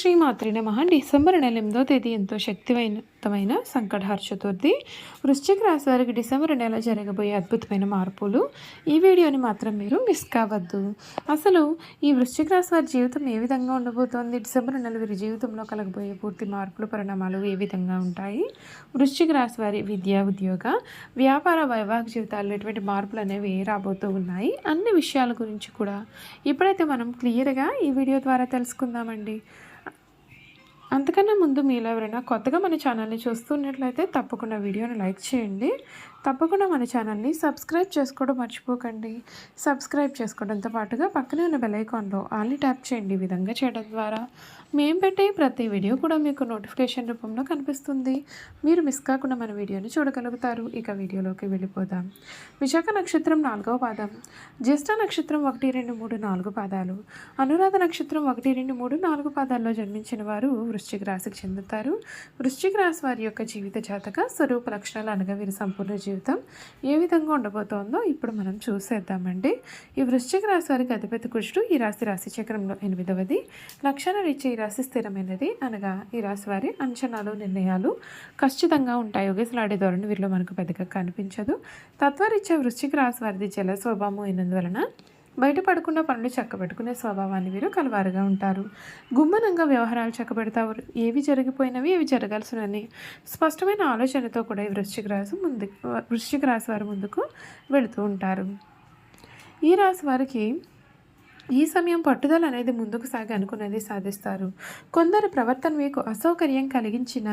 శ్రీ మాత్రి నమ డిసెంబర్ నెల ఎనిమిదో తేదీ ఎంతో శక్తివంతమైన సంకటహార చతుర్థి వృశ్చిక రాశి వారికి డిసెంబర్ నెల జరగబోయే అద్భుతమైన మార్పులు. ఈ వీడియోని మాత్రం మీరు మిస్ కావద్దు. అసలు ఈ వృశ్చిక రాశి వారి జీవితం ఏ విధంగా ఉండబోతోంది? డిసెంబర్ నెల వీరి జీవితంలో కలగబోయే పూర్తి మార్పులు పరిణామాలు ఏ విధంగా ఉంటాయి? వృశ్చిక రాశి వారి విద్య ఉద్యోగ వ్యాపార వైవాహిక జీవితాల్లో ఎటువంటి మార్పులు అనేవి రాబోతూ ఉన్నాయి? అన్ని విషయాల గురించి కూడా ఇప్పుడైతే మనం క్లియర్గా ఈ వీడియో ద్వారా తెలుసుకుందామండి. అంతకన్నా ముందు మీలో ఎవరైనా కొత్తగా మన ఛానల్ని చూస్తున్నట్లయితే తప్పకుండా వీడియోని లైక్ చేయండి. తప్పకుండా మన ఛానల్ని సబ్స్క్రైబ్ చేసుకోవడం మర్చిపోకండి. సబ్స్క్రైబ్ చేసుకోవడంతో పాటుగా పక్కనే ఉన్న బెలైకాన్లో ఆల్ని ట్యాప్ చేయండి ఈ విధంగా చేయడం ద్వారా. మేము పెట్టే ప్రతి వీడియో కూడా మీకు నోటిఫికేషన్ రూపంలో కనిపిస్తుంది. మీరు మిస్ కాకుండా మన వీడియోని చూడగలుగుతారు. ఇక వీడియోలోకి వెళ్ళిపోదాం. విశాఖ నక్షత్రం నాలుగవ పాదం. జ్యేష్ఠ నక్షత్రం ఒకటి రెండు మూడు నాలుగు పాదాలు. అనురాధ నక్షత్రం ఒకటి రెండు మూడు నాలుగు పాదాల్లో జన్మించిన వారు వృశ్చిక రాశికి చెందుతారు. వృశ్చిక రాశి వారి యొక్క జీవిత జాతక స్వరూప లక్షణాలు అనగా వీరి సంపూర్ణ జీవితం ఏ విధంగా ఉండబోతోందో ఇప్పుడు మనం చూసేద్దామండి. ఈ వృశ్చిక రాశి వారికి అతిపెద్ద కుష్టు ఈ రాశి రాశి చక్రంలో ఎనిమిదవది. లక్షణ రీత్యా ఈ రాశి స్థిరమైనది. అనగా ఈ రాశి వారి అంచనాలు నిర్ణయాలు ఖచ్చితంగా ఉంటాయి. యోగేశలాడే ధోరణి వీరిలో మనకు పెద్దగా కనిపించదు. తత్వరీత్యా వృశ్చిక రాశి వారిది జల స్వభావం అయినందువలన బయట పడకుండా పనులు చక్కబెట్టుకునే స్వభావాన్ని వీరు కలవారుగా ఉంటారు. గుమ్మనంగా వ్యవహారాలు చక్కబెడతారు. ఏవి జరిగిపోయినవి ఏవి జరగాల్సినవి? స్పష్టమైన ఆలోచనతో కూడా ఈ వృశ్చిక రాశి ముందు వృశ్చిక రాశి వారు ముందుకు వెళుతూ ఉంటారు. ఈ రాశి వారికి ఈ సమయం పట్టుదల అనేది ముందుకు సాగి అనుకున్నది సాధిస్తారు. కొందరు ప్రవర్తన మీకు అసౌకర్యం కలిగించిన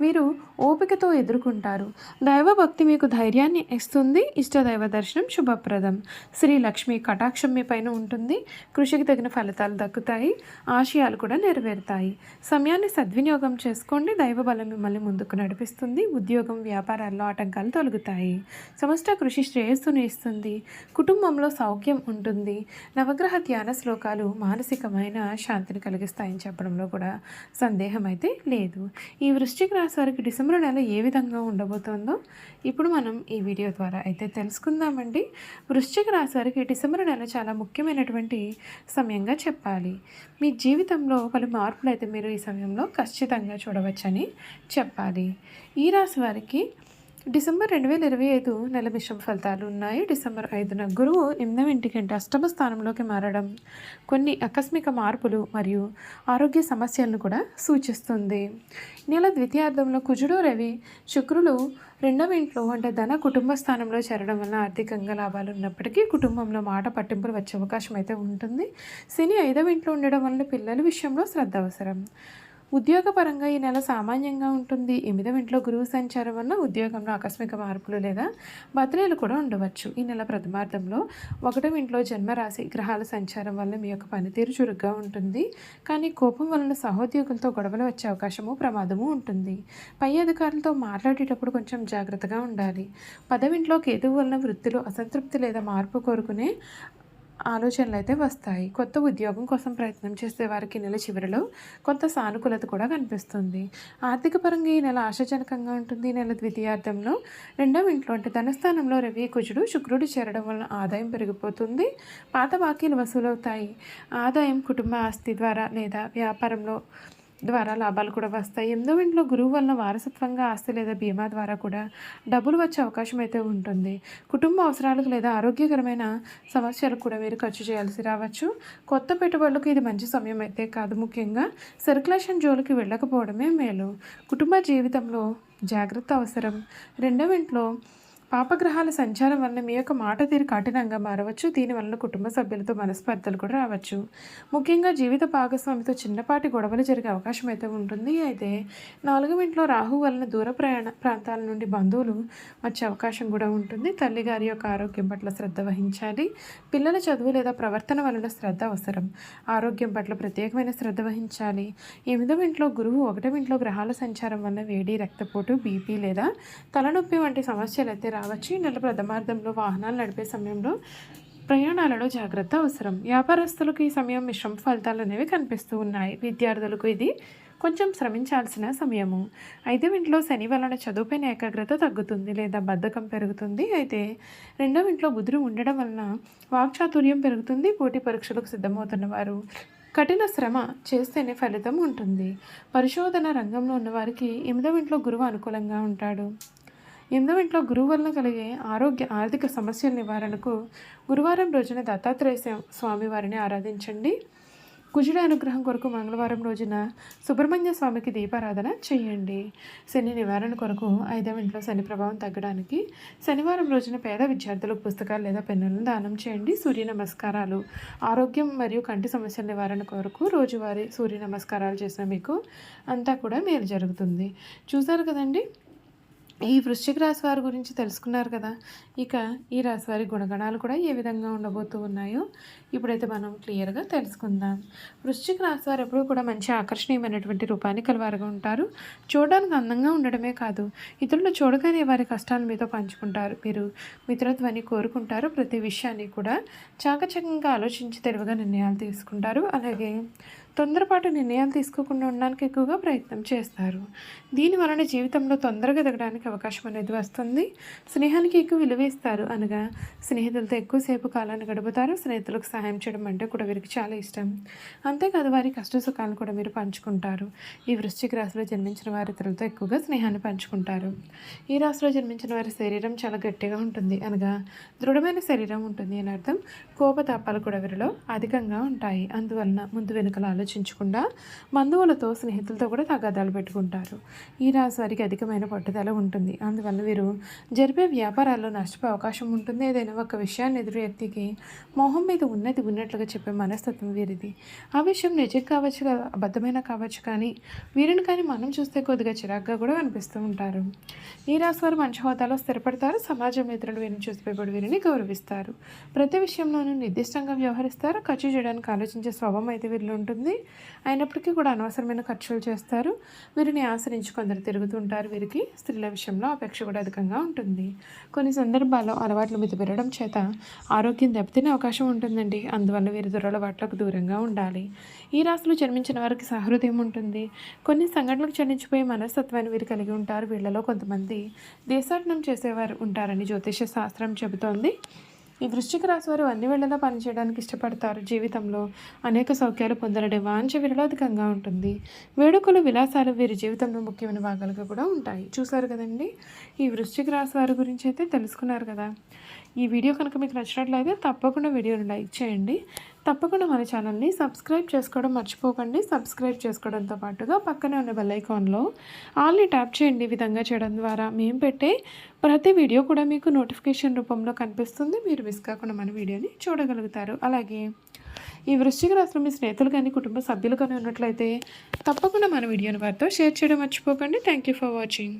వీరు ఓపికతో ఎదుర్కొంటారు. దైవభక్తి మీకు ధైర్యాన్ని ఇస్తుంది. ఇష్టదైవ దర్శనం శుభప్రదం. శ్రీ లక్ష్మి కటాక్షం మీ పైన ఉంటుంది. కృషికి తగిన ఫలితాలు దక్కుతాయి. ఆశయాలు కూడా నెరవేరుతాయి. సమయాన్ని సద్వినియోగం చేసుకోండి. దైవ బలం మిమ్మల్ని ముందుకు నడిపిస్తుంది. ఉద్యోగం వ్యాపారాల్లో ఆటంకాలు తొలగుతాయి. సమస్త కృషి శ్రేయస్సును ఇస్తుంది. కుటుంబంలో సౌఖ్యం ఉంటుంది. నవగ్రహ ధ్యాన శ్లోకాలు మానసికమైన శాంతిని కలిగిస్తాయని చెప్పడంలో కూడా సందేహం అయితే లేదు. ఈ వృశ్చిక రాశి వారికి డిసెంబర్ నెల ఏ విధంగా ఉండబోతోందో ఇప్పుడు మనం ఈ వీడియో ద్వారా అయితే తెలుసుకుందామండి. వృశ్చిక రాశి వారికి డిసెంబర్ నెల చాలా ముఖ్యమైనటువంటి సమయంగా చెప్పాలి. మీ జీవితంలో పలు మార్పులు అయితే మీరు ఈ సమయంలో ఖచ్చితంగా చూడవచ్చని చెప్పాలి. ఈ రాశి వారికి డిసెంబర్ రెండు వేల ఇరవై ఐదు నెల మిశ్రమ ఫలితాలు ఉన్నాయి. డిసెంబర్ ఐదున గురువు ఎనిమిదవ ఇంటికి అష్టమ స్థానంలోకి మారడం కొన్ని ఆకస్మిక మార్పులు మరియు ఆరోగ్య సమస్యలను కూడా సూచిస్తుంది. నెల ద్వితీయార్థంలో కుజుడు రవి శుక్రులు రెండవ ఇంట్లో అంటే ధన కుటుంబ స్థానంలో చేరడం వల్ల ఆర్థికంగా లాభాలు ఉన్నప్పటికీ కుటుంబంలో మాట పట్టింపులు వచ్చే అవకాశం అయితే ఉంటుంది. శని ఐదవ ఇంట్లో ఉండడం వల్ల పిల్లల విషయంలో శ్రద్ధ అవసరం. ఉద్యోగపరంగా ఈ నెల సామాన్యంగా ఉంటుంది. ఎనిమిదవ ఇంట్లో గురువు సంచారం వల్ల ఉద్యోగంలో ఆకస్మిక మార్పులు లేదా బదిలీలు కూడా ఉండవచ్చు. ఈ నెల ప్రథమార్థంలో ఒకటవ ఇంట్లో జన్మరాశి గ్రహాల సంచారం వల్ల మీ యొక్క పనితీరు చురుగ్గా ఉంటుంది. కానీ కోపం వలన సహోద్యోగులతో గొడవలు వచ్చే అవకాశము ప్రమాదము ఉంటుంది. పై అధికారులతో మాట్లాడేటప్పుడు కొంచెం జాగ్రత్తగా ఉండాలి. పదవింట్లో కేతువు వలన వృత్తిలో అసంతృప్తి లేదా మార్పు కోరుకునే ఆలోచనలు అయితే వస్తాయి. కొత్త ఉద్యోగం కోసం ప్రయత్నం చేసే వారికి నెల చివరిలో కొంత సానుకూలత కూడా కనిపిస్తుంది. ఆర్థిక పరంగా ఈ నెల ఆశాజనకంగా ఉంటుంది. నెల ద్వితీయార్థంలో రెండవ ఇంట్లో అంటే ధనస్థానంలో రవి కుజుడు శుక్రుడు చేరడం వలన ఆదాయం పెరిగిపోతుంది. పాత బాకీలు వసూలవుతాయి. ఆదాయం కుటుంబ ఆస్తి ద్వారా లేదా వ్యాపారంలో ద్వారా లాభాలు కూడా వస్తాయి. ఎనిమిదవ ఇంట్లో గురువు వలన వారసత్వంగా ఆస్తి లేదా బీమా ద్వారా కూడా డబ్బులు వచ్చే అవకాశం అయితే ఉంటుంది. కుటుంబ అవసరాలకు లేదా ఆరోగ్యకరమైన సమస్యలకు కూడా మీరు ఖర్చు చేయాల్సి రావచ్చు. కొత్త పెట్టుబడులకు ఇది మంచి సమయం అయితే కాదు. ముఖ్యంగా సర్క్యులేషన్ జోలికి వెళ్ళకపోవడమే మేలు. కుటుంబ జీవితంలో జాగ్రత్త అవసరం. రెండవ ఇంట్లో పాపగ్రహాల సంచారం వలన మీ యొక్క మాట తీరు కఠినంగా మారవచ్చు. దీనివలన కుటుంబ సభ్యులతో మనస్పర్ధలు కూడా రావచ్చు. ముఖ్యంగా జీవిత భాగస్వామితో చిన్నపాటి గొడవలు జరిగే అవకాశం అయితే ఉంటుంది. అయితే నాలుగవ ఇంట్లో రాహు వలన దూర ప్రయాణ ప్రాంతాల నుండి బంధువులు వచ్చే అవకాశం కూడా ఉంటుంది. తల్లిగారి యొక్క ఆరోగ్యం పట్ల శ్రద్ధ వహించాలి. పిల్లల చదువు లేదా ప్రవర్తన వలన శ్రద్ధ అవసరం. ఆరోగ్యం పట్ల ప్రత్యేకమైన శ్రద్ధ వహించాలి. ఎనిమిదవ ఇంట్లో గురువు ఒకటవ ఇంట్లో గ్రహాల సంచారం వలన వేడి రక్తపోటు బీపీ లేదా తలనొప్పి వంటి సమస్యలు అయితే రావచ్చు. ఈ నెల ప్రథమార్థంలో వాహనాలు నడిపే సమయంలో ప్రయాణాలలో జాగ్రత్త అవసరం. వ్యాపారస్తులకు ఈ సమయం మిశ్రమ ఫలితాలు అనేవి కనిపిస్తూ ఉన్నాయి. విద్యార్థులకు ఇది కొంచెం శ్రమించాల్సిన సమయము. ఐదవ ఇంట్లో శని వలన చదువుపైన ఏకాగ్రత తగ్గుతుంది లేదా బద్ధకం పెరుగుతుంది. అయితే రెండవ ఇంట్లో బుధుడు ఉండడం వలన వాక్చాతుర్యం పెరుగుతుంది. పోటీ పరీక్షలకు సిద్ధమవుతున్న వారు కఠిన శ్రమ చేస్తేనే ఫలితం ఉంటుంది. పరిశోధన రంగంలో ఉన్నవారికి ఎనిమిదవ ఇంట్లో గురువు అనుకూలంగా ఉంటాడు. ఎనిమిదవ ఇంట్లో గురువు వలన కలిగే ఆరోగ్య ఆర్థిక సమస్యల నివారణకు గురువారం రోజున దత్తాత్రేయ స్వా- స్వామి వారిని ఆరాధించండి. కుజుడి అనుగ్రహం కొరకు మంగళవారం రోజున సుబ్రహ్మణ్య స్వామికి దీపారాధన చేయండి. శని నివారణ కొరకు ఐదవ ఇంట్లో శని ప్రభావం తగ్గడానికి శనివారం రోజున పేద విద్యార్థులకు పుస్తకాలు లేదా పెన్నులను దానం చేయండి. సూర్య నమస్కారాలు. ఆరోగ్యం మరియు కంటి సమస్యల నివారణ కొరకు రోజువారీ సూర్య నమస్కారాలు చేసిన మీకు అంతా కూడా మేలు జరుగుతుంది. చూసారు కదండి? ఈ వృశ్చిక రాశి వారి గురించి తెలుసుకున్నారు కదా. ఇక ఈ రాశి వారి గుణగణాలు కూడా ఏ విధంగా ఉండబోతూ ఉన్నాయో ఇప్పుడైతే మనం క్లియర్గా తెలుసుకుందాం. వృశ్చిక రాశి వారు ఎప్పుడూ కూడా మంచి ఆకర్షణీయమైనటువంటి రూపాన్ని కలవారుగా ఉంటారు. చూడడానికి అందంగా ఉండడమే కాదు ఇతరులు చూడగానే వారి కష్టాలు మీతో పంచుకుంటారు. మీరు మిత్రత్వాన్ని కోరుకుంటారు. ప్రతి విషయాన్ని కూడా చాకచక్యంగా ఆలోచించి తెలివిగా నిర్ణయాలు తీసుకుంటారు. అలాగే తొందరపాటు నిర్ణయాలు తీసుకోకుండా ఉండడానికి ఎక్కువగా ప్రయత్నం చేస్తారు. దీని వలన జీవితంలో తొందరగా ఎదగడానికి అవకాశం అనేది వస్తుంది. స్నేహానికి ఎక్కువ విలువ ఇస్తారు అనగా స్నేహితులతో ఎక్కువసేపు కాలాన్ని గడుపుతారు. స్నేహితులకు సహాయం చేయడం అంటే కూడా వీరికి చాలా ఇష్టం. అంతేకాదు వారి కష్ట సుఖాలను కూడా మీరు పంచుకుంటారు. ఈ వృశ్చిక రాశిలో జన్మించిన వారి ఇతరులతో ఎక్కువగా స్నేహాన్ని పంచుకుంటారు. ఈ రాశిలో జన్మించిన వారి శరీరం చాలా గట్టిగా ఉంటుంది అనగా దృఢమైన శరీరం ఉంటుంది అని అర్థం. కోపతాపాలు కూడా వీరిలో అధికంగా ఉంటాయి. అందువలన ముందు వెనుకలు ఆలోచించకుండా బంధువులతో స్నేహితులతో కూడా తగాదాలు పెట్టుకుంటారు. ఈ రాశి వారికి అధికమైన పట్టుదల ఉంటుంది. అందువల్ల వీరు జరిపే వ్యాపారాల్లో నష్టపోయే అవకాశం ఉంటుంది. ఏదైనా ఒక విషయాన్ని ఎదురు వ్యక్తికి మొహం మీద ఉన్నది ఉన్నట్లుగా చెప్పే మనస్తత్వం వీరిది. ఆ విషయం నిజం కావచ్చు అబద్ధమైన కావచ్చు కానీ వీరిని కానీ మనం చూస్తే కొద్దిగా చిరాగ్గా కూడా కనిపిస్తూ ఉంటారు. ఈ రాశి వారు మంచి హోదాలో స్థిరపడతారు. సమాజం ఇతరులు వీరిని చూసి వీరిని గౌరవిస్తారు. ప్రతి విషయంలోనూ నిర్దిష్టంగా వ్యవహరిస్తారు. ఖర్చు చేయడానికి ఆలోచించే స్వభావం అయితే వీరిలో ఉంటుంది. అయినప్పటికీ కూడా అనవసరమైన ఖర్చులు చేస్తారు. వీరిని ఆశ్రయించి కొందరు తిరుగుతుంటారు. వీరికి స్త్రీల విషయంలో అపేక్ష కూడా అధికంగా ఉంటుంది. కొన్ని సందర్భాల్లో అలవాట్లు మీద పెరగడం చేత ఆరోగ్యం దెబ్బతినే అవకాశం ఉంటుందండి. అందువల్ల వీరి దురలవాట్లకు దూరంగా ఉండాలి. ఈ రాశిలో జన్మించిన వారికి సహృదయం ఉంటుంది. కొన్ని సంఘటనలకు చెల్లించిపోయే మనస్తత్వాన్ని వీరు కలిగి ఉంటారు. వీళ్ళలో కొంతమంది దేశాటనం చేసేవారు ఉంటారని జ్యోతిష శాస్త్రం చెబుతోంది. ఈ వృశ్చిక రాశి వారు అన్ని వేళలా పనిచేయడానికి ఇష్టపడతారు. జీవితంలో అనేక సౌఖ్యాలు పొందడం వాంఛ వీరిలో ఉంటుంది. వేడుకలు విలాసాలు వీరి జీవితంలో ముఖ్యమైన భాగాలుగా కూడా ఉంటాయి. చూసారు కదండి? ఈ వృశ్చిక రాశి వారి గురించి అయితే తెలుసుకున్నారు కదా. ఈ వీడియో కనుక మీకు నచ్చినట్లయితే తప్పకుండా వీడియోని లైక్ చేయండి. తప్పకుండా మన ఛానల్ని సబ్స్క్రైబ్ చేసుకోవడం మర్చిపోకండి. సబ్స్క్రైబ్ చేసుకోవడంతో పాటుగా పక్కనే ఉన్న బెల్ ఐకాన్లో ఆల్ని ట్యాప్ చేయండి. ఈ విధంగా చేయడం ద్వారా మేము పెట్టే ప్రతి వీడియో కూడా మీకు నోటిఫికేషన్ రూపంలో కనిపిస్తుంది. మీరు మిస్ కాకుండా మన వీడియోని చూడగలుగుతారు. అలాగే ఈ వృశ్చిక రాశిలో మీ స్నేహితులు కానీ కుటుంబ సభ్యులు కానీ ఉన్నట్లయితే తప్పకుండా మన వీడియోని వారితో షేర్ చేయడం మర్చిపోకండి. Thank you for watching.